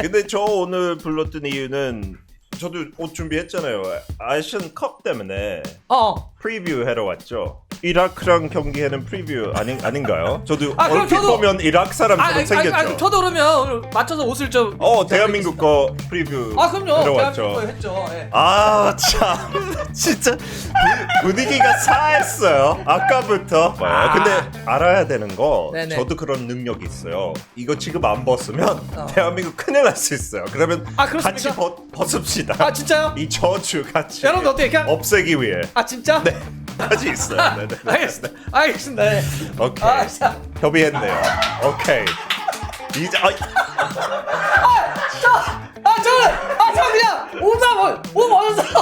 근데 저 오늘 불렀던 이유는 저도 옷 준비했잖아요. 아시안 컵 때문에 어. 프리뷰 하러 왔죠. 이라크랑 경기하는 프리뷰 아닌 아닌가요? 저도 아, 그럼 얼핏 저도- 보면 이라크 아, 사람처럼 아니, 생겼죠. 아니, 아니, 저도 그러면 오늘 맞춰서 옷을 좀. 어 대한민국 거 프리뷰 아, 그럼요. 대한민국 거 왔죠. 했죠. 예. 아 참 진짜 분- 분위기가 싸했어요 아까부터 아. 근데 알아야 되는 거 네네. 저도 그런 능력이 있어요 이거 지금 안 벗으면 어. 대한민국 큰일 날 수 있어요 그러면 아, 그렇습니까? 같이 벗, 벗읍시다 아, 진짜요? 이 저주 같이 여러분 어떻게 그냥. 없애기 위해 아, 진짜? 네 같이 있어요 네, 네, 네. 알겠습니다. 알겠습니다. 예. 오케이 아, 자. 협의했네요 오케이 이제 아, 아, 저는! 아, 저 그냥! 뭐, 옷 벗었어!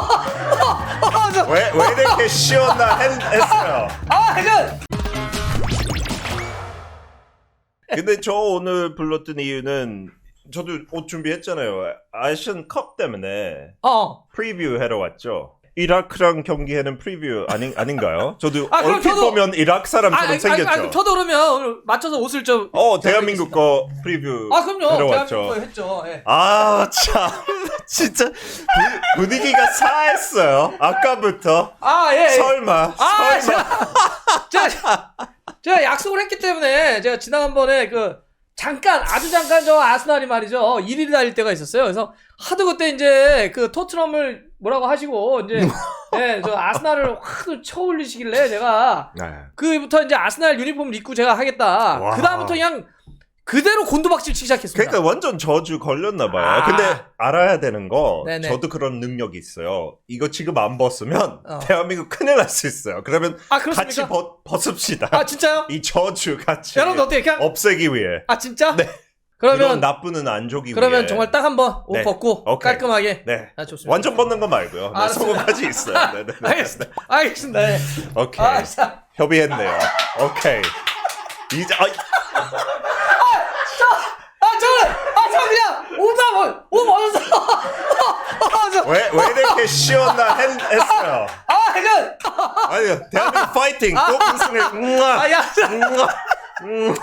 아, 저- 왜, 왜 이렇게 시원나 했, 했어요 아, 저! 근데 저 오늘 불렀던 이유는 저도 옷 준비했잖아요. 아시안 컵 때문에 어. 프리뷰 하러 왔죠. 이라크랑 경기하는 프리뷰 아닌 아닌가요? 저도 아, 그럼 얼핏 저도- 보면 이라크 아, 사람처럼 생겼죠. 아니, 저도 그러면 오늘 맞춰서 옷을 좀. 어 대한민국 거 프리뷰 아, 그럼요. 대한민국 왔죠. 거 했죠. 예. 아 참 진짜 분- 분위기가 싸했어요. 아까부터 아, 예. 예. 설마 아, 설마 제가, 제가, 제가 약속을 했기 때문에 제가 지난번에 그 잠깐 아주 잠깐 저 아스날이 말이죠 1위 달릴 때가 있었어요. 그래서 하도 그때 이제 그 토트넘을 뭐라고 하시고 이제 예, 저 아스날을 하도 쳐올리시길래 제가 네. 그부터 이제 아스날 유니폼을 입고 제가 하겠다. 와. 그 다음부터 그냥 그대로 곤두박질 치기 시작했습니다. 그러니까 완전 저주 걸렸나 봐요. 아. 근데 알아야 되는 거 네네. 저도 그런 능력이 있어요. 이거 지금 안 벗으면 어. 대한민국 큰일 날 수 있어요. 그러면 아 같이? 벗, 벗읍시다. 아 진짜요? 이 저주 같이 여러분 어떻게 그냥 없애기 위해. 아 진짜? 네. 이런 그러면 나쁜 안 조기 그러면 위해. 정말 딱 한번 옷 네. 벗고 오케이. 깔끔하게. 네. 아 좋습니다. 완전 벗는 거 말고요. 네, 알았습니다. 속옷까지 있어요. 네, 네, 네. 알겠습니다. 알겠습니다. 네. 오케이. 아, 자, 협의했네요. 오케이. 이제 아, 아 저는 아 저 그냥 옷만 뭐, 옷 벗었어. 아, 저, 왜, 왜 이렇게 시원나 했, 했어요? 아, 저, 아니요. 대한민국 파이팅. 꼭 우승을. 음아. 아, 야, 저, 음.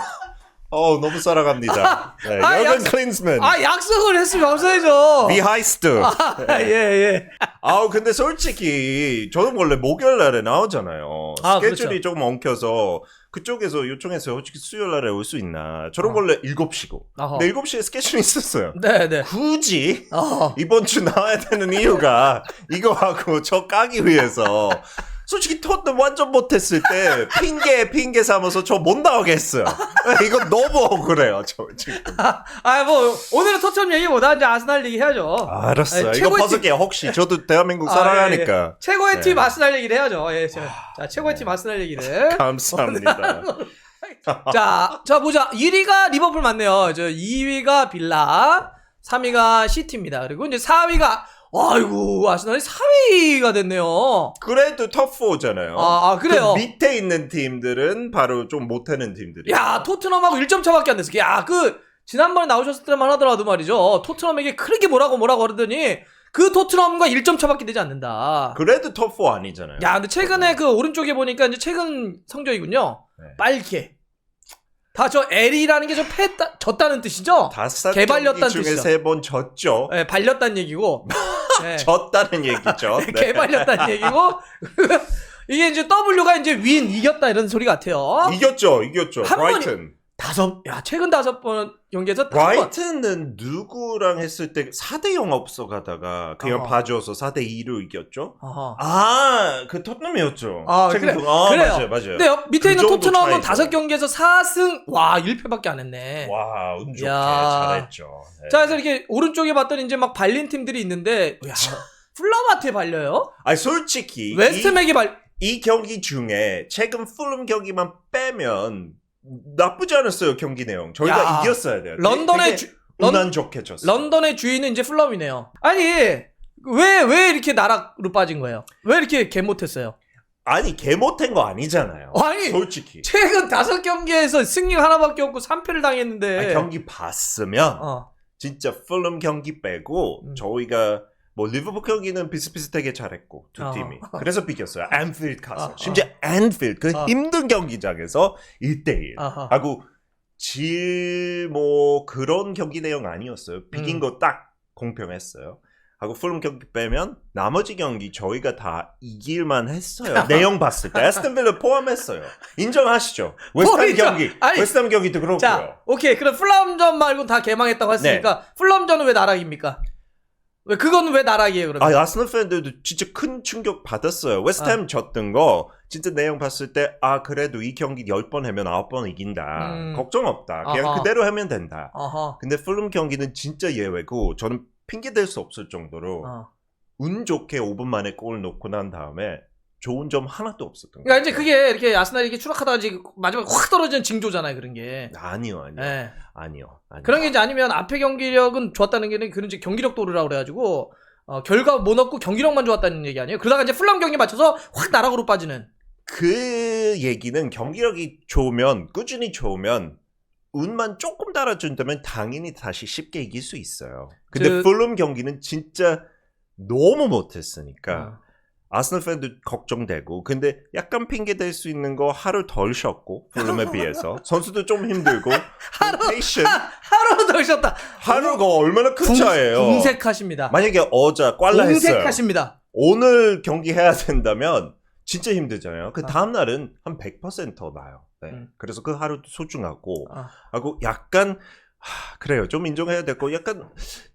어 너무 사랑합니다. 네, 아, 여건 약속- 클린스맨, 아 약속을 했으면 감사해줘. 비하이스트. 아, 예, 예. 아우 근데 솔직히 저는 원래 목요일 날에 나오잖아요. 아, 스케줄이 조금 엉켜서 그쪽에서 요청해서 솔직히 수요일 날에 올 수 있나. 저는 어. 원래 7시고. 어허. 근데 7시에 스케줄이 있었어요. 네, 네. 굳이 어. 이번 주 나와야 되는 이유가 이거 하고 저 까기 위해서 솔직히 토트넘 완전 못했을 때 핑계 핑계 삼아서 저 못 나오게 했어요. 이거 너무 억울해요. 저 지금. 아, 뭐 오늘은 토트넘 얘기보다 이제 아스날 얘기 해야죠. 알았어요. 아니, 이거 벗을게요. 혹시 저도 대한민국 아, 사랑하니까. 최고의 네. 팀 아스날 얘기를 해야죠. 예, 자, 자 최고의 팀 아스날 얘기를. 감사합니다. 자, 자 보자. 1위가 리버풀 맞네요. 저 2위가 빌라, 3위가 시티입니다. 그리고 이제 4위가 아이고 아스날이 4위가 됐네요. 그래도 top4잖아요. 아, 아, 그래요? 그 밑에 있는 팀들은 바로 좀 못하는 팀들이. 야 토트넘하고 1점 차밖에 안 됐어. 야그 지난번에 나오셨을 때만 하더라도 말이죠. 토트넘에게 크게 뭐라고 뭐라고 그러더니 그 토트넘과 1점 차밖에 되지 않는다. 그래도 top4 아니잖아요. 야 근데 최근에 그 오른쪽에 보니까 이제 최근 성적이군요. 네. 빨개. 다 저 L이라는 게좀 패다 졌다는 뜻이죠? 다섯 개발렸다는 경기 중에 뜻이죠. 세 번 졌죠. 예, 발렸다는 얘기고. 예. 졌다는 얘기죠. 네. 개발렸다는 얘기고. 이게 이제 W가 이제 윈 이겼다 이런 소리 같아요. 이겼죠, 이겼죠. 한 브라이튼. 다섯 야 최근 다섯 번 경기에서 다섯 번. 브라이튼은 누구랑 했을 때 4대 0 앞서가다가 그냥 어. 봐줘서 4대 2로 이겼죠? 어허. 아, 그 토트넘이었죠. 아, 최근 그래, 그- 아, 그래요. 맞아요, 맞아요. 근데 옆- 밑에 그 있는 정도 토트넘은 차이죠. 다섯 경기에서 4승 와 1패밖에 안 했네. 와, 운 좋게 야. 잘했죠. 네. 자 그래서 이렇게 오른쪽에 봤더니 이제 막 발린 팀들이 있는데 야 플라마트에 발려요? 아니 솔직히 웨스트맥이 발 이, 이 경기 중에 최근 풀름 경기만 빼면 나쁘지 않았어요 경기 내용. 저희가 야. 이겼어야 돼요. 런던의 주- 런- 졌어요. 런던의 주인은 이제 플럼이네요. 아니 왜 왜 이렇게 나락으로 빠진 거예요? 왜 이렇게 개 못했어요? 아니 개 못한 거 아니잖아요. 아니 솔직히 최근 다섯 경기에서 승리가 하나밖에 없고 3패를 당했는데 아니, 경기 봤으면 어. 진짜 풀름 경기 빼고 음. 저희가 뭐 리버풀 경기는 비슷비슷하게 잘했고 두 어. 팀이 그래서 비겼어요. 앤필드 가서 어, 심지어 앤필드 그 어. 힘든 경기장에서 1대1 아하. 하고 질 뭐 그런 경기 내용 아니었어요. 비긴 음. 거딱 공평했어요. 하고 풀럼 경기 빼면 나머지 경기 저희가 다 이길만 했어요. 내용 봤을 때 에스턴 빌라 포함했어요. 인정하시죠? 웨스트햄 경기, 아니, 웨스트햄 경기도 그렇고요. 자, 오케이. 그럼 플럼전 말고 다 개망했다고 했으니까 네. 플럼전은 왜 나락입니까? 왜 그건 왜 나락이에요, 그러면? 아, 아스널 팬들도 진짜 큰 충격 받았어요. 웨스트햄 아. 졌던 거 진짜 내용 봤을 때 아 그래도 이 경기 10번 하면 9번 이긴다. 음. 걱정 없다. 그냥 아하. 그대로 하면 된다. 어허. 근데 풀름 경기는 진짜 예외고 저는 핑계 댈 수 없을 정도로 어. 운 좋게 5분 만에 골 넣고 난 다음에 좋은 점 하나도 없었던 거예요. 그러니까 이제 그게 이렇게 아스날이 이렇게 추락하다가 이제 마지막에 확 떨어지는 징조잖아요, 그런 게. 아니요, 아니요. 예. 아니요. 아니요. 그런 게 이제 아니면 앞에 경기력은 좋았다는 게 그런 이제 경기력 도르라고 그래가지고 어, 결과 못 얻고 경기력만 좋았다는 얘기 아니에요? 그러다가 이제 플럼 경기 맞춰서 확 나락으로 빠지는. 그 얘기는 경기력이 좋으면 꾸준히 좋으면 운만 조금 달아준다면 당연히 다시 쉽게 이길 수 있어요. 근데 그- 풀름 경기는 진짜 너무 못했으니까 어. 아스널 팬도 걱정되고 근데 약간 핑계 댈수 있는 거 하루 덜 쉬었고 풀름에 비해서 선수도 좀 힘들고 로테이션 하루 더 쉬었다. 하루가 얼마나 큰 차예요. 궁색하십니다. 만약에 어제 꽐라 했어요. 궁색하십니다. 오늘 경기 해야 된다면 진짜 힘들잖아요. 그 아. 다음 날은 한 100%더 나요. 네. 음. 그래서 그 하루도 소중하고 아. 하고 약간 하, 그래요. 좀 인정해야 될 거 약간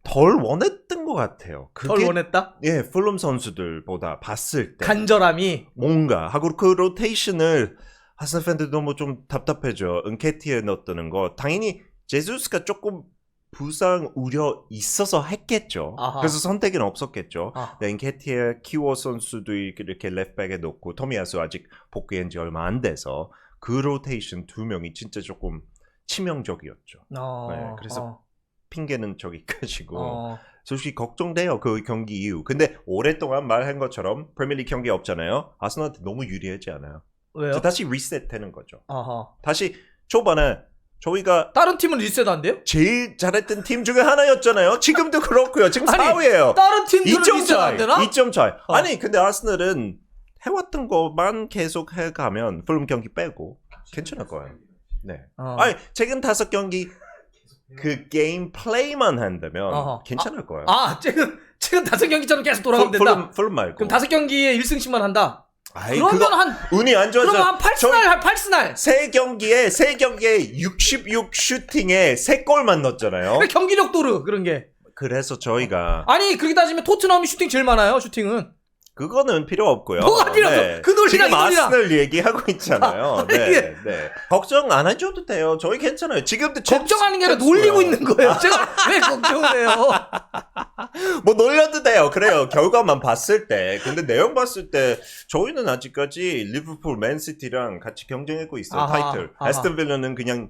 덜 원했던 것 같아요. 덜 원했다. 예, 풀럼 선수들보다 봤을 때 간절함이. 뭔가 하고 그 로테이션을 하스 팬들 너무 좀 답답해져. 은케티에 넣었다는 거 당연히 제수스가 조금 부상 우려 있어서 했겠죠. 아하. 그래서 선택은 없었겠죠. 아. 네, 키워 선수도 이렇게 레프백에 놓고 토미야스 아직 복귀한 지 얼마 안 돼서 그 로테이션 두 명이 진짜 조금 치명적이었죠. 어, 네, 그래서 어, 핑계는 저기까지고 어. 솔직히 걱정돼요 그 경기 이후. 근데 오랫동안 말한 것처럼 프리미어리그 경기 없잖아요. 아스널한테 너무 유리하지 않아요. 왜요? 다시 리셋되는 거죠. 아하. 다시 초반에 저희가 다른 팀은 리셋 안 돼요? 제일 잘했던 팀 중에 하나였잖아요. 지금도 그렇고요. 지금 아니, 4위예요. 다른 팀들은 2점 리셋 안 차이. 되나? 2점 차이. 어. 아니 근데 아스널은 해왔던 것만 계속 해가면 풀럼 경기 빼고 괜찮을 거예요. 네. 어. 아니 최근 다섯 경기 그 게임 플레이만 한다면 어허. 괜찮을 거예요. 아, 지금 지금 다섯 경기처럼 계속 돌아가면 풀- 된다. 풀럼 풀럼 말고. 그럼 다섯 경기에 1승씩만 한다. 아이, 그러면 그거 한 운이 안 좋아서 그러면 한 8스날 한 8스날. 세 경기에 세 경기에 66 슈팅에 세 골만 넣었잖아요. 왜 경기력 도르 그런 게. 그래서 저희가 아니 그렇게 따지면 토트넘이 슈팅 제일 많아요. 슈팅은. 그거는 필요 없고요. 뭐가 필요 없어? 그 논리랑 지금 이 논리랑. 아스널 얘기하고 있잖아요. 아, 이게- 네, 네. 걱정 안 해줘도 돼요. 저희 괜찮아요. 지금도 걱정하는 게 아니라 챔스- 놀리고. 있는 거예요. 제가 왜 걱정을 해요? 뭐 놀려도 돼요. 그래요. 결과만 봤을 때. 근데 내용 봤을 때 저희는 아직까지 리버풀, 맨시티랑 같이 경쟁하고 있어요. 아하, 타이틀. 아하. 에스턴 빌라는 그냥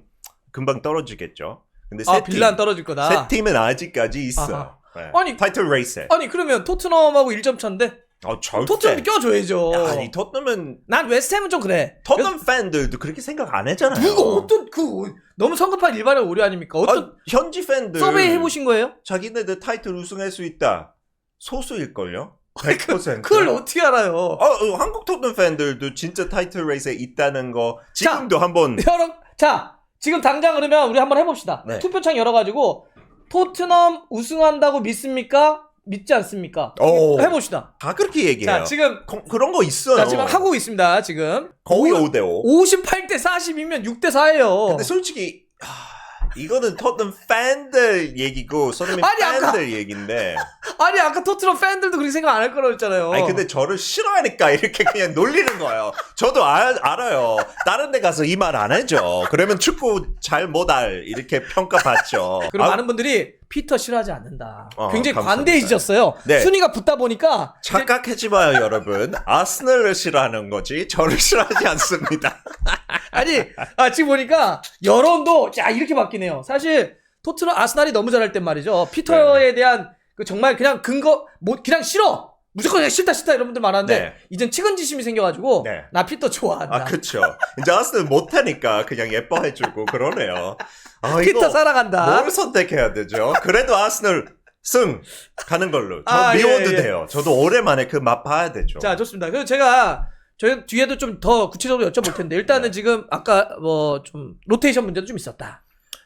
금방 떨어지겠죠. 근데 아세 팀, 빌라는 떨어질 거다. 세 팀은 아직까지 있어. 아하. 네. 아니, 타이틀 레이스에. 아니 그러면 토트넘하고 1점 차인데 어, 절대. 토트넘이 껴줘야죠. 아니 토트넘은 난 웨스트햄은 좀 그래. 토트넘 팬들도 그렇게 생각 안 하잖아요. 누가 어떤 그 너무 성급한 일반의 오류 아닙니까? 어떤 아, 현지 팬들 서베이 해보신 거예요? 자기네들 타이틀 우승할 수 있다. 소수일걸요? 100%. 그걸 어떻게 알아요? 어, 어, 한국 토트넘 팬들도 진짜 타이틀 레이스에 있다는 거 지금도 한번 여러 자 지금 당장 그러면 우리 한번 해봅시다. 네. 투표창 열어가지고 토트넘 우승한다고 믿습니까? 믿지 않습니까? 오. 해봅시다. 다 그렇게 얘기해요. 자 지금 거- 그런 거 있어요. 자 지금 하고 있습니다. 지금 거의 5대 5. 58대 40이면 6대 4예요. 근데 솔직히 하, 이거는 토트넘 팬들 얘기고 손흥민 아니, 아까- 팬들 얘기인데 아니 아까 토트넘 팬들도 그렇게 생각 안 할 거라고 했잖아요. 아니 근데 저를 싫어하니까 이렇게 그냥 놀리는 거예요. 저도 아- 알아요. 다른 데 가서 이 말안 해죠. 그러면 축구 잘 못할 이렇게 평가받죠. 그리고 아, 많은 분들이 피터 싫어하지 않는다. 어, 굉장히 감사합니다. 관대해지셨어요. 네. 순위가 붙다 보니까 착각하지 마요, 여러분. 아스널을 싫어하는 거지 저를 싫어하지 않습니다. 아니 아 지금 보니까 여론도 자 이렇게 바뀌네요. 사실 토트넘 아스날이 너무 잘할 땐 말이죠. 피터에 네. 대한 그 정말 그냥 근거 뭐 그냥 싫어 무조건 그냥 싫다 싫다 이런 분들 많았는데 네. 이젠 측은지심이 생겨가지고 네. 나 피터 좋아한다. 아, 그쵸. 이제 아스널 못하니까 그냥 예뻐해주고 그러네요. 아, 피터 사랑한다. 뭘 선택해야 되죠? 그래도 아스널 승 가는 걸로. 저 아, 미워도 예, 예. 돼요. 저도 오랜만에 그 맛 봐야 되죠. 자 좋습니다. 그래서 제가 저희 뒤에도 좀 더 구체적으로 여쭤볼 텐데 일단은 네. 지금 아까 뭐 좀 로테이션 문제도 좀 있었다.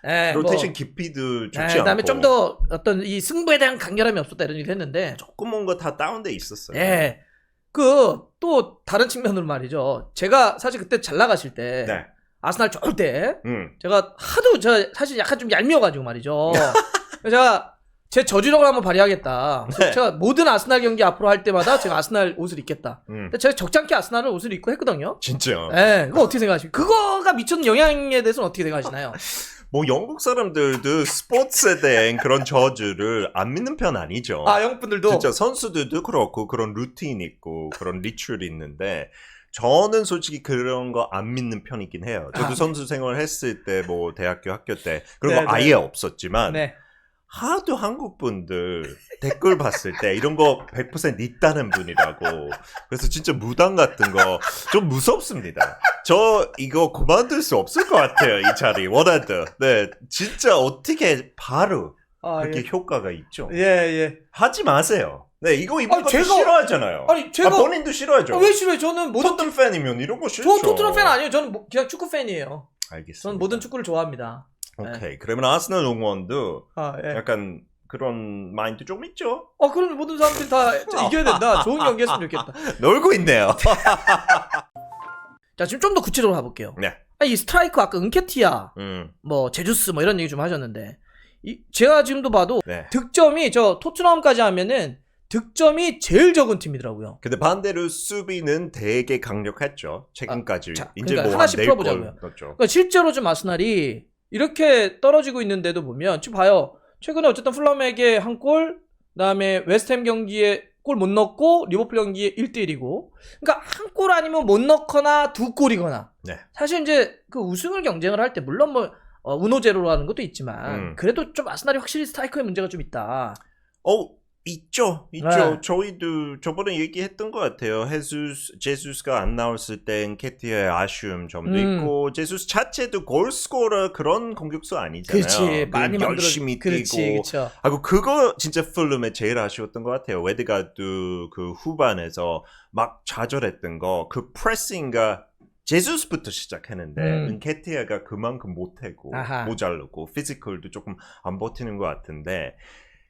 예, 뭐, 로테이션 깊이도 좋지 예, 않고. 그다음에 좀 더 어떤 이 승부에 대한 간결함이 없었다 이런 얘기 했는데 조금 뭔가 다 다운돼 있었어요. 예. 그 또 다른 측면으로 말이죠. 제가 사실 그때 잘 나가실 때 네. 아스날 좋을 때 음. 제가 하도 저 사실 약간 좀 얄미워가지고 말이죠. 그래서 제가 제 저주력을 한번 발휘하겠다. 그래서 네. 제가 모든 아스날 경기 앞으로 할 때마다 제가 아스날 옷을 입겠다. 음. 근데 제가 적잖게 아스날을 옷을 입고 했거든요. 진짜. 예, 그거 어떻게 생각하십니까? 그거가 미쳤는 영향에 대해서는 어떻게 생각하시나요? 뭐 영국 사람들도 스포츠에 대한 그런 저주를 안 믿는 편 아니죠. 아, 영국 분들도 진짜 선수들도 그렇고 그런 루틴 있고 그런 리추얼이 있는데 저는 솔직히 그런 거 안 믿는 편이긴 해요. 저도 아. 선수 생활 했을 때 뭐 대학교 학교 때 그런 네, 거 아예 없었지만 네. 하도 한국 분들 댓글 봤을 때 이런 거 100% 있다는 분이라고 그래서 진짜 무당 같은 거 좀 무섭습니다. 저 이거 그만둘 수 없을 것 같아요 이 자리 원하드. 네 진짜 어떻게 바로 아, 그렇게 예. 효과가 있죠. 예, 예. 하지 마세요. 네 이거 아니, 것도 제가- 싫어하잖아요. 아니, 제가 아, 본인도 싫어하죠. 아, 왜 싫어요? 저는 모든 토트넘 팬이면 이런 거저 싫죠. 토트넘 팬 아니에요. 저는 뭐- 그냥 축구 팬이에요. 알겠습니다. 저는 모든 축구를 좋아합니다. 오케이 그러면 아스널 응원도 아, 예. 약간 그런 마인드 좀 있죠. 어, 그럼 모든 사람들이 다 이겨야 된다. 좋은 경기 했으면 좋겠다. 놀고 있네요. 자, 지금 좀 더 구체적으로 가볼게요. 네. 아, 이 스트라이커 아까 은케티아, 음, 뭐 제주스 뭐 이런 얘기 좀 하셨는데 이, 제가 지금도 봐도 네. 득점이 저 토트넘까지 하면은 득점이 제일 적은 팀이더라고요. 근데 반대로 수비는 되게 강력했죠. 최근까지 아, 자, 이제 그러니까 뭐 하나씩 한 풀어보자고요. 넣었죠. 그러니까 실제로 좀 아스날이 이렇게 떨어지고 있는데도 보면 지금 봐요. 최근에 어쨌든 플럼에게 한 골, 그다음에 웨스트햄 경기에 골 못 넣고 리버풀 경기에 1대1이고 그러니까 한 골 아니면 못 넣거나 두 골이거나 네. 사실 이제 그 우승을 경쟁을 할 때 물론 뭐 어, 우노제로라는 것도 있지만 음. 그래도 좀 아스날이 확실히 스트라이커의 문제가 좀 있다. 어 있죠, 있죠. 네. 저희도 저번에 얘기했던 것 같아요. 헤수스, 제수스가 안 나왔을 땐 캐티의 아쉬움 점도 음. 있고 제수스 자체도 골스코러 그런 공격수 아니잖아요. 그렇지 그 많이 만들어 열심히 그렇지 뛰고 그렇죠. 하고 그거 진짜 풀룸에 제일 아쉬웠던 것 같아요. 웨드가드 그 후반에서 막 좌절했던 거 그 프레싱과 제수스부터 시작했는데 음. 은케티아가 그만큼 못하고. 모자르고 피지컬도 조금 안 버티는 것 같은데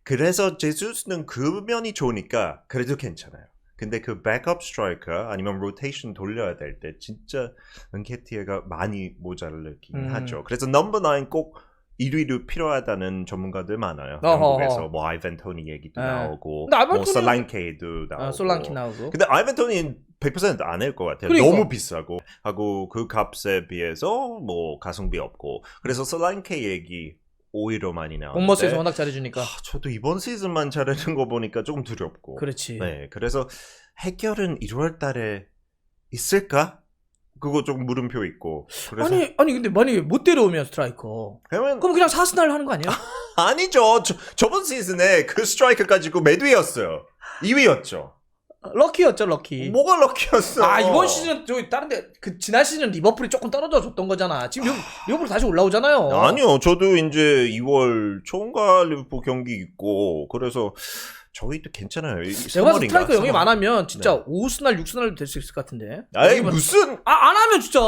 그래서 제수스는 그 면이 좋으니까 그래도 괜찮아요. 근데 그 백업 스트라이커 아니면 로테이션 돌려야 될 때 진짜 은케티아가 많이 모자르긴 음. 하죠. 그래서 넘버 9꼭 1위로 필요하다는 전문가들 많아요. 어허허. 영국에서 뭐 아이벤 토니 얘기도 네. 나오고 아이벤 뭐 솔랑케도 나오고 아, 솔랑키 나오고. 근데 아이벤 토니는 100%안 할 것 같아요. 그러니까. 너무 비싸고 하고 그 값에 비해서 뭐 가성비 없고 그래서 솔랑케 얘기 오히려 많이 나오는데 본머스에서 워낙 잘해주니까. 아, 저도 이번 시즌만 잘하는 거 보니까 조금 두렵고 그렇지. 네 그래서 해결은 1월 달에 있을까? 그거 조금 물음표 있고 그래서 아니 아니 근데 만약에 못 데려오면 스트라이커. 그러면 그럼 그냥 사스날 하는 거 아니에요? 아니죠. 저, 저번 시즌에 그 스트라이크 가지고 매드위였어요. 2위였죠. 럭키였죠 럭키. 뭐가 럭키였어? 아 이번 시즌 저기 다른데 그 지난 시즌 리버풀이 조금 떨어져 줬던 거잖아. 지금 리버- 리버풀 다시 올라오잖아요. 아니요. 저도 이제 2월 초인가 리버풀 경기 있고 그래서 저희도 괜찮아요. 이- 내가 삼월인가? 스트라이커 영입 안 삼월. 하면 진짜 네. 5순날 6순날도 될 수 있을 것 같은데. 영입은- 무슨 아, 안 하면 진짜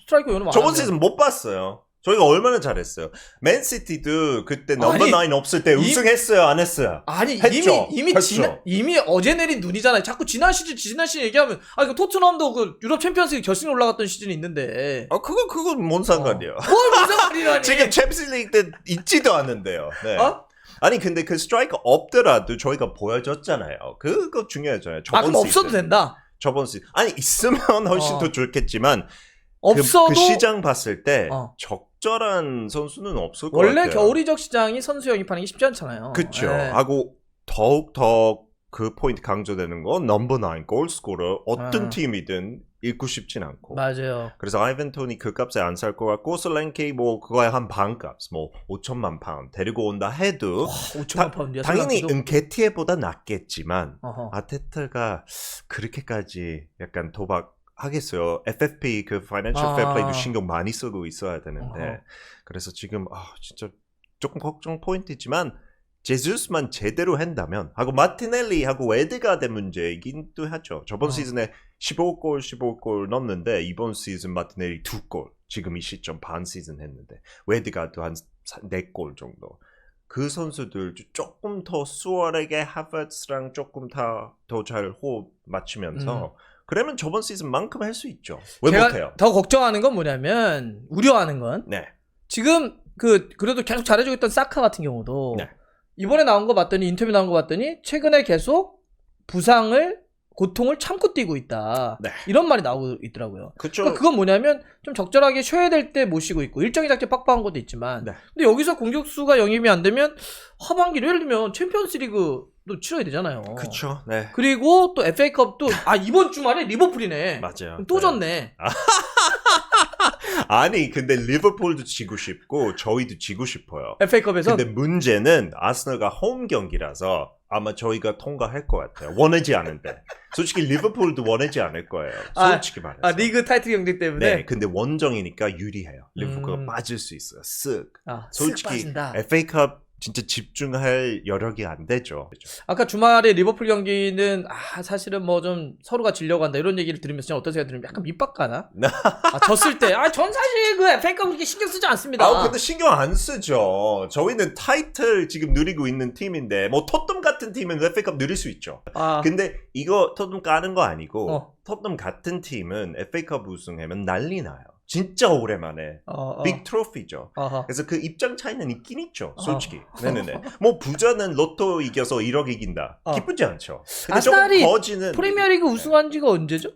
스트라이커 영입 안 저번 하면. 시즌 못 봤어요. 저희가 얼마나 잘했어요. 맨시티도 그때 넘버 아니, 9 없을 때 이- 우승했어요, 안 했어요? 아니 했죠. 이미 이미 했죠. 지난 이미 어제 내린 눈이잖아요. 자꾸 지난 시즌 지난 시즌 얘기하면 아 이거 토트넘도 그 유럽 챔피언스리그 결승에 올라갔던 시즌이 있는데 아 그거 그건 뭔 상관이에요. 뭘 무슨 말이라니? 지금 챔스리그 때 있지도 않는데요. 네. 어? 아니 근데 그 스트라이커 없더라도 저희가 보여줬잖아요. 그거 중요하잖아요. 아 저번 그럼 없어도 시즌. 된다. 저번 시즌 아니 있으면 훨씬 어. 더 좋겠지만 그- 없어도 그, 시장 봤을 때 어. 적 절한 선수는 없을 것 원래 같아요. 겨울 이적 시장이 선수 영입하는 게 쉽지 않잖아요. 그쵸. 예. 하고 더욱 더 그 포인트 강조되는 건 넘버 9 골스코러 어떤 아. 팀이든 잃고 싶진 않고. 맞아요. 그래서 아이벤 토니 그 값에 안 살 것 같고 솔랭케이 뭐 그거에 한 반값 뭐 5천만 파운드 데리고 온다 해도 5천만 파운드야. 당연히. 은케티에보다 낫겠지만 어허. 아테타가 그렇게까지 약간 도박 하겠어요. FFP 그 파이낸셜 아. 페어플레이도 신경 많이 쓰고 있어야 되는데 어허. 그래서 지금 아 진짜 조금 걱정 포인트지만 제주스만 제대로 한다면 하고 마티넬리하고 웨드가드 문제이긴 또 하죠. 저번 어. 시즌에 15골 15골 넣는데 이번 시즌 마티넬리 2골 지금 이 시점 반 시즌 했는데 웨드가드 한 4골 정도 그 선수들 조금 더 수월하게 하버츠랑 조금 더 잘 호흡 맞추면서 그러면 저번 시즌만큼 할 수 있죠 왜 음. 제가 못해요 더 걱정하는 건 뭐냐면 우려하는 건 네 지금 그 그래도 계속 잘해주고 있던 사카 같은 경우도 네. 이번에 나온 거 봤더니 인터뷰 나온 거 봤더니 최근에 계속 부상을 고통을 참고 뛰고 있다 네. 이런 말이 나오고 있더라고요. 그쵸 그러니까 그건 뭐냐면 좀 적절하게 쉬어야 될때못 쉬고 있고 일정이 작게 빡빡한 것도 있지만 네. 근데 여기서 공격수가 영입이 안 되면 하반기로 예를 들면 챔피언스리그 도 치러야 되잖아요. 그쵸 네 그리고 또 FA컵도 아 이번 주말에 리버풀이네. 맞아요 또 네. 졌네. 아니 근데 리버풀도 지고 싶고 저희도 지고 싶어요 FA컵에서 근데 문제는 아스널과 홈 경기라서 아마 저희가 통과할 것 같아요. 원하지 않은데. 솔직히 리버풀도 원하지 않을 거예요. 아, 솔직히 말해서. 아 리그 타이틀 경기 때문에 네, 근데 원정이니까 유리해요. 리버풀가 음. 빠질 수 있어요. 쓱. 아, 쓱 솔직히 빠진다. FA컵 진짜 집중할 여력이 안 되죠. 아까 주말에 리버풀 경기는 아 사실은 뭐 좀 서로가 지려고 한다 이런 얘기를 들으면서 어떤 생각이 들으면 약간 밑박가나 아, 졌을 때 아 전 사실 그 FA컵 그렇게 신경 쓰지 않습니다 아, 근데 신경 안 쓰죠. 저희는 타이틀 지금 누리고 있는 팀인데 뭐 토트넘 같은 팀은 FA컵 누릴 수 있죠. 아, 근데 이거 토트넘 까는 거 아니고 어. 토트넘 같은 팀은 FA컵 우승하면 난리 나요. 진짜 오랜만에 어, 어. 빅 트로피죠. 어허. 그래서 그 입장 차이는 있긴 있죠. 어. 솔직히. 네네네. 뭐 부자는 로또 이겨서 1억 이긴다. 어. 기쁘지 않죠. 근데 아스날이 조금 거지는 프리미어리그 우승한 지가 언제죠?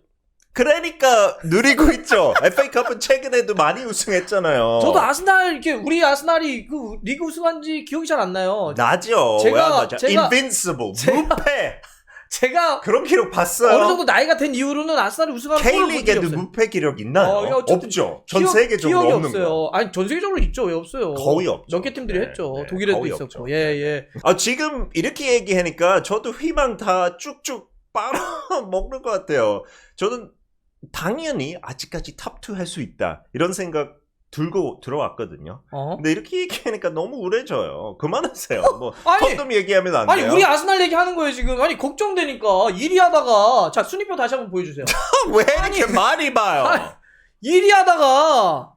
그러니까 누리고 있죠. FA컵은 최근에도 많이 우승했잖아요. 저도 아스날 이렇게 우리 아스날이 그 리그 우승한 지 기억이 잘 안 나요. 나죠. 제가-? 제가- Invincible, 제가- 무패. 제가 그런 기록 봤어요. 어느 정도 나이가 된 이후로는 아스날이 우승하는 K리그에도. 무패 기록 있나요? 어, 없죠. 전 기억- 세계적으로 없는 없어요. 거. 아니 전 세계적으로 있죠. 왜 없어요? 거의 없죠. 몇개 팀들이 네, 했죠. 네, 독일에도 있었고. 없죠. 예, 예. 아, 지금 이렇게 얘기하니까 저도 희망 다 쭉쭉 빨아 먹는 것 같아요. 저는 당연히 아직까지 탑2 할 수 있다. 이런 생각 들고 들어왔거든요. 어? 근데 이렇게 얘기하니까 너무 우울해져요. 그만하세요. 뭐, 아니, 토트넘 얘기하면 안 아니 돼요. 우리 아스날 얘기하는 거예요 지금. 아니 걱정되니까 1위 하다가 자 순위표 다시 한번 보여주세요. 왜 이렇게 많이 봐요? 아니, 1위 하다가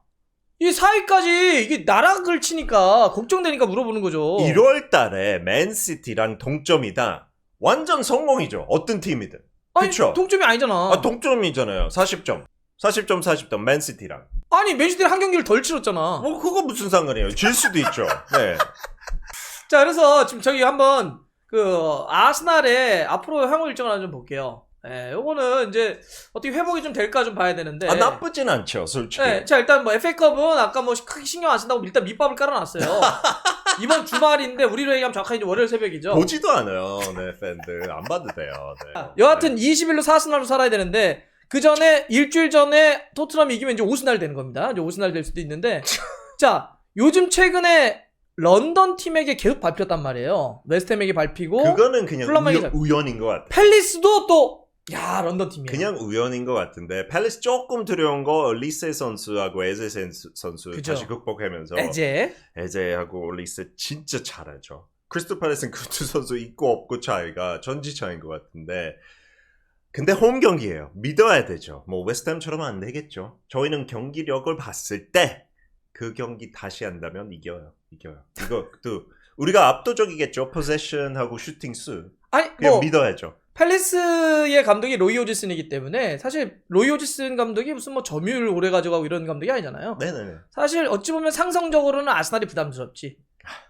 이 4위까지 이게 나락을 치니까 걱정되니까 물어보는 거죠. 1월 달에 맨시티랑 동점이다. 완전 성공이죠. 어떤 팀이든. 아니 그쵸? 동점이 아니잖아. 아, 동점이잖아요. 40점. 40점, 40점. 맨시티랑. 아니 맨시티는 한 경기를 덜 치렀잖아. 뭐, 그거 무슨 상관이에요? 질 수도 있죠. 네. 자 그래서 지금 저기 한번 그 아스날의 앞으로 향후 일정을 하나 좀 볼게요. 예, 요거는 이제 어떻게 회복이 좀 될까 좀 봐야 되는데. 아, 나쁘진 않죠, 솔직히. 네, 자 일단 뭐 FA컵은 아까 뭐 크게 신경 안 쓴다고 일단 밑밥을 깔아놨어요. 이번 주말인데 우리로 얘기하면 정확하게 이제 월요일 새벽이죠. 보지도 않아요, 네, 팬들. 안 봐도 돼요. 네. 여하튼 20일로 사스날로 살아야 되는데 그 전에 일주일 전에 토트넘이 이기면 이제 오스날 되는 겁니다. 이제 오스날 될 수도 있는데 자 요즘 최근에 런던 팀에게 계속 밟혔단 말이에요. 웨스트햄에게 밟히고 그거는 그냥 우연, 잡- 우연인 것 같아요. 팰리스도 또 야 런던 팀이에요. 그냥 우연인 것 같은데 팰리스 조금 두려운 거 리세 선수하고 에제 선수, 선수 그죠. 다시 극복하면서 이제 에제하고 리세 진짜 잘하죠. 크리스토 팰리스는 그 두 선수 있고 없고 차이가 전지 차이인 것 같은데 근데 홈 경기예요. 믿어야 되죠. 뭐 웨스트햄처럼 안 되겠죠. 저희는 경기력을 봤을 때 그 경기 다시 한다면 이겨요. 이겨요. 이것도 우리가 압도적이겠죠. 포세션하고 슈팅 수 아니 그냥 뭐 믿어야죠. 팰리스의 감독이 로이 오지슨이기 때문에 사실 로이 오지슨 감독이 무슨 뭐 점유율 오래 가져가고 이런 감독이 아니잖아요. 네네네. 사실 어찌 보면 상성적으로는 아스날이 부담스럽지.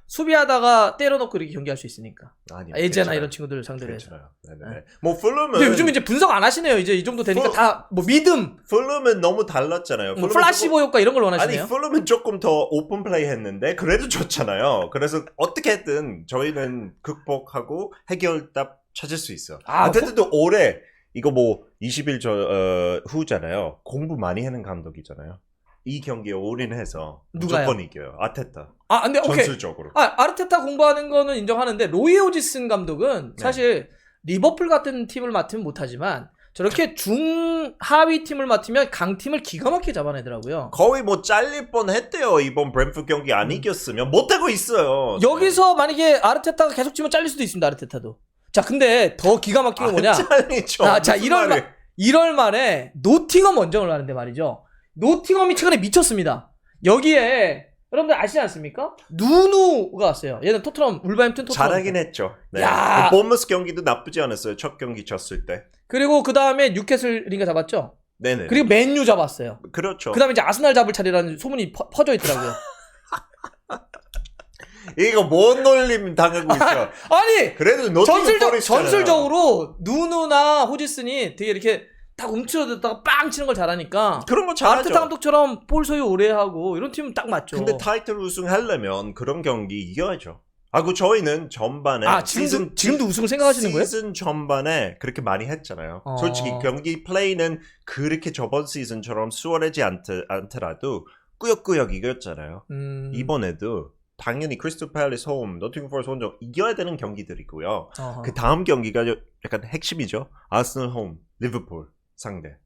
수비하다가 때려놓고 이렇게 경기할 수 있으니까. 아니 에제나 이런 친구들 상대로 해서. 괜찮아요. 네네. 뭐 풀럼은 근데 요즘 이제 분석 안 하시네요. 이제 이 정도 되니까 뭐- 다뭐 믿음, 풀럼은 너무 달랐잖아요. 뭐 풀럼은 플라시보 효과 이런 걸 조금- 아니 원하시네요. 풀럼은 조금 더 오픈 플레이 했는데 그래도 좋잖아요. 그래서 어떻게든 저희는 극복하고 해결답 찾을 수 있어. 아, 아, 테드도 올해 이거 뭐 20일 저, 어, 후잖아요. 공부 많이 하는 감독이잖아요. 이 경기에 올인해서 누가요? 무조건 이겨요. 아테타. 아, 근데 오케이. 전술적으로. 아, 아르테타 공부하는 거는 인정하는데 로이 오지슨 감독은 네. 사실 리버풀 같은 팀을 맡으면 못하지만 저렇게 중하위 팀을 맡으면 강팀을 기가 막히게 잡아내더라고요. 거의 뭐 잘릴 뻔 했대요. 이번 브랜프 경기 안 이겼으면 못하고 있어요. 음. 여기서 만약에 아르테타가 계속 치면 잘릴 수도 있습니다. 아르테타도. 자, 근데 더 기가 막힌 건 뭐냐? 안 잘리죠. 아, 자, 무슨 이런 말이- 1월 말에 노팅엄 원정을 가는데 말이죠. 노팅엄이 최근에 미쳤습니다. 여기에 여러분들 아시지 않습니까? 누누가 왔어요. 얘는 토트넘 울버햄튼 토트넘. 잘하긴 했죠. 네. 야. 그 본머스 경기도 나쁘지 않았어요. 첫 경기 졌을 때. 그리고 그 다음에 뉴캐슬인가 잡았죠. 네네. 그리고 맨유 잡았어요. 그렇죠. 그 다음에 이제 아스날 잡을 차례라는 소문이 퍼, 퍼져 있더라고요. 이거 뭔 놀림 당하고 있어. 아니 그래도 노팅엄 전술적. 전술적으로 누누나 호지슨이 되게 이렇게 딱 움츠러들다가 빵 치는 걸 잘하니까 그런 거 잘하죠. 아르테타 감독처럼 볼 소유 오래 하고 이런 팀은 딱 맞죠. 근데 타이틀 우승하려면 그런 경기 이겨야죠. 아, 그 저희는 전반에 아 지금도 시즌 지금도 우승을 생각하시는 거예요? 시즌 전반에 그렇게 많이 했잖아요. 어. 솔직히 경기 플레이는 그렇게 저번 시즌처럼 수월하지 않, 않더라도 꾸역꾸역 이겼잖아요. 음, 이번에도 당연히 크리스탈 팰리스 홈, 노팅엄 포레스트 원정 이겨야 되는 경기들이고요. 어허. 그 다음 경기가 약간 핵심이죠. 아스널 홈, 리버풀 상대.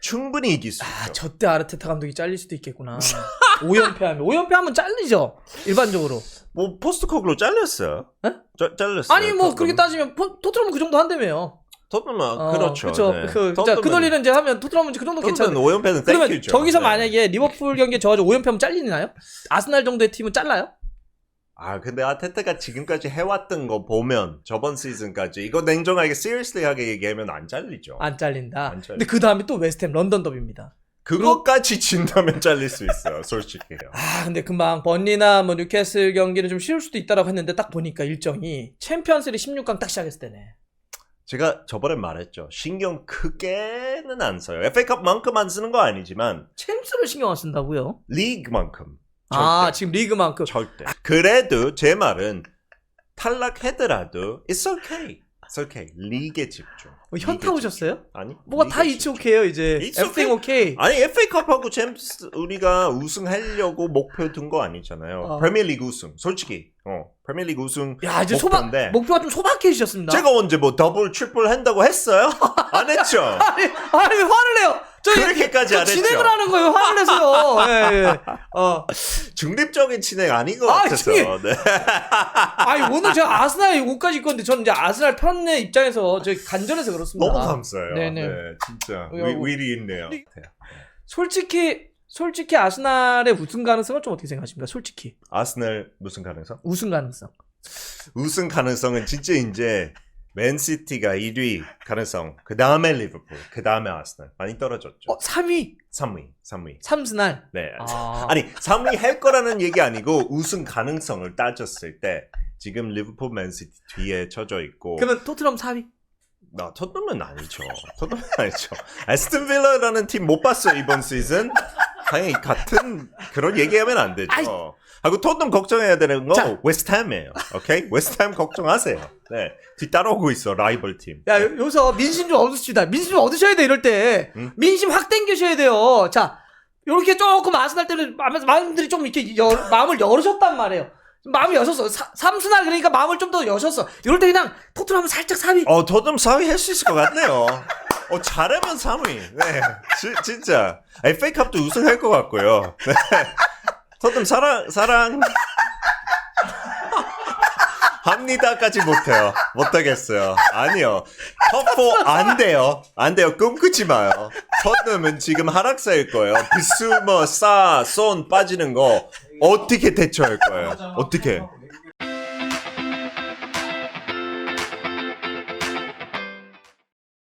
충분히 이길 수 아, 있죠. 저 때 아르테타 감독이 잘릴 수도 있겠구나. 5연패하면 5연패하면 잘리죠. 일반적으로. 뭐 포스트콕으로 잘렸어요. 에? 짜- 잘렸어요. 아니 뭐. 그렇게 따지면 포- 토트넘은 그 정도 한다며요. 토트넘은 어, 그렇죠. 그렇죠. 네. 그, 진짜 그 논리는 이제 하면 토트넘은 그 정도 괜찮아. 토트넘은 5연패는 그러면 땡큐죠. 저기서 네. 만약에 리버풀 경기에 져가지고 5연패하면 잘리나요? 아스날 정도의 팀은 잘라요? 아 근데 아테타가 지금까지 해왔던 거 보면 저번 시즌까지 이거 냉정하게 seriously하게 얘기하면 안 잘리죠. 안 잘린다. 안. 근데 그 다음에 또 웨스트햄 런던 더비입니다. 그것까지 진다면 잘릴 수 있어요. 솔직히요. 아 근데 금방 번리나 뭐 뉴캐슬 경기는 좀 쉬울 수도 있다라고 했는데 딱 보니까 일정이 챔피언스리 16강 딱 시작했을 때네. 제가 저번에 말했죠. 신경 크게는 안 써요. FA컵만큼 안 쓰는 거 아니지만 챔스를 신경 안 쓴다고요? 리그만큼 아. 지금 리그만큼 절대. 그래도 제 말은 탈락하더라도 it's okay. It's okay. 리그에 집중. 어, 현타 리그에 오셨어요? 집중. 아니. 뭐가 다 리그에 이츠 집중. 오케이요 이제. It's everything 오케이. 아니 FA컵하고 챔스 우리가 우승하려고 목표 둔 거 아니잖아요. 어. 프리미어리그 우승. 솔직히 어 프리미어리그 우승 야 이제 소박 목표인데. 목표가 좀 소박해지셨습니다. 제가 언제 뭐 더블 트리플 한다고 했어요? 안 했죠. 아니 아니 왜 화를 내요? 저 그렇게까지 저안 했죠. 진행을 하는 거예요. 화를 내세요. 예, 예. 어. 중립적인 진행 아닌 것 아, 같아서. 중립. 네. 아니 오늘 제가 아스날 옷까지 입고 있는데 저는 이제 아스날 편의 입장에서 저희 간절해서 그렇습니다. 너무 감사해요. 네네. 네, 진짜 어, 위, 위리 있네요. 솔직히 솔직히 아스날의 우승 가능성은 좀 어떻게 생각하십니까? 솔직히 아스널 무슨 가능성? 우승 가능성. 우승 가능성은 진짜 이제 맨시티가 1위 가능성, 그 다음에 리버풀, 그 다음에 아스널 많이 떨어졌죠. 어 3위 3위, 3위. 삼스날. 네. 아. 아니 3위 할 거라는 얘기 아니고 우승 가능성을 따졌을 때 지금 리버풀 맨시티 뒤에 쳐져 있고 그러면 토트넘 4위. 나 토트넘은 아니죠. 토트넘은 아니죠. 에스튼 빌라라는 팀 못 봤어요 이번 시즌. 당연히 같은 그런 얘기하면 안 되죠. 아이. 하고 토트넘 걱정해야 되는 거 자. 웨스트햄이에요. 오케이? 웨스트햄 걱정하세요. 네, 뒤 따라오고 있어 라이벌 팀. 야 요- 여기서 민심 좀 얻으십시다. 민심 좀 얻으셔야 돼 이럴 때. 응? 민심 확 당기셔야 돼요. 자 이렇게 조금 아스날 때는 마음- 마음들이 좀 이렇게 열- 마음을 열으셨단 말이에요. 마음이 여셨어. 사- 삼스날 그러니까 마음을 좀 더 여셨어. 이럴 때 그냥 토트넘 살짝 3위. 어, 토트넘 4위 할 수 있을 것 같네요. 어, 잘하면 3위. 네, 지- 진짜. FA컵도 우승할 것 같고요. 네. 토트넘 사랑 사랑. 합니다까지 못해요. 못하겠어요. 아니요. top4 안 돼요. 안 돼요. 꿈꾸지 마요. 토트넘은 지금 하락세일 거예요. 비스머, 싸, 손 빠지는 거 어떻게 대처할 거예요? 어떻게?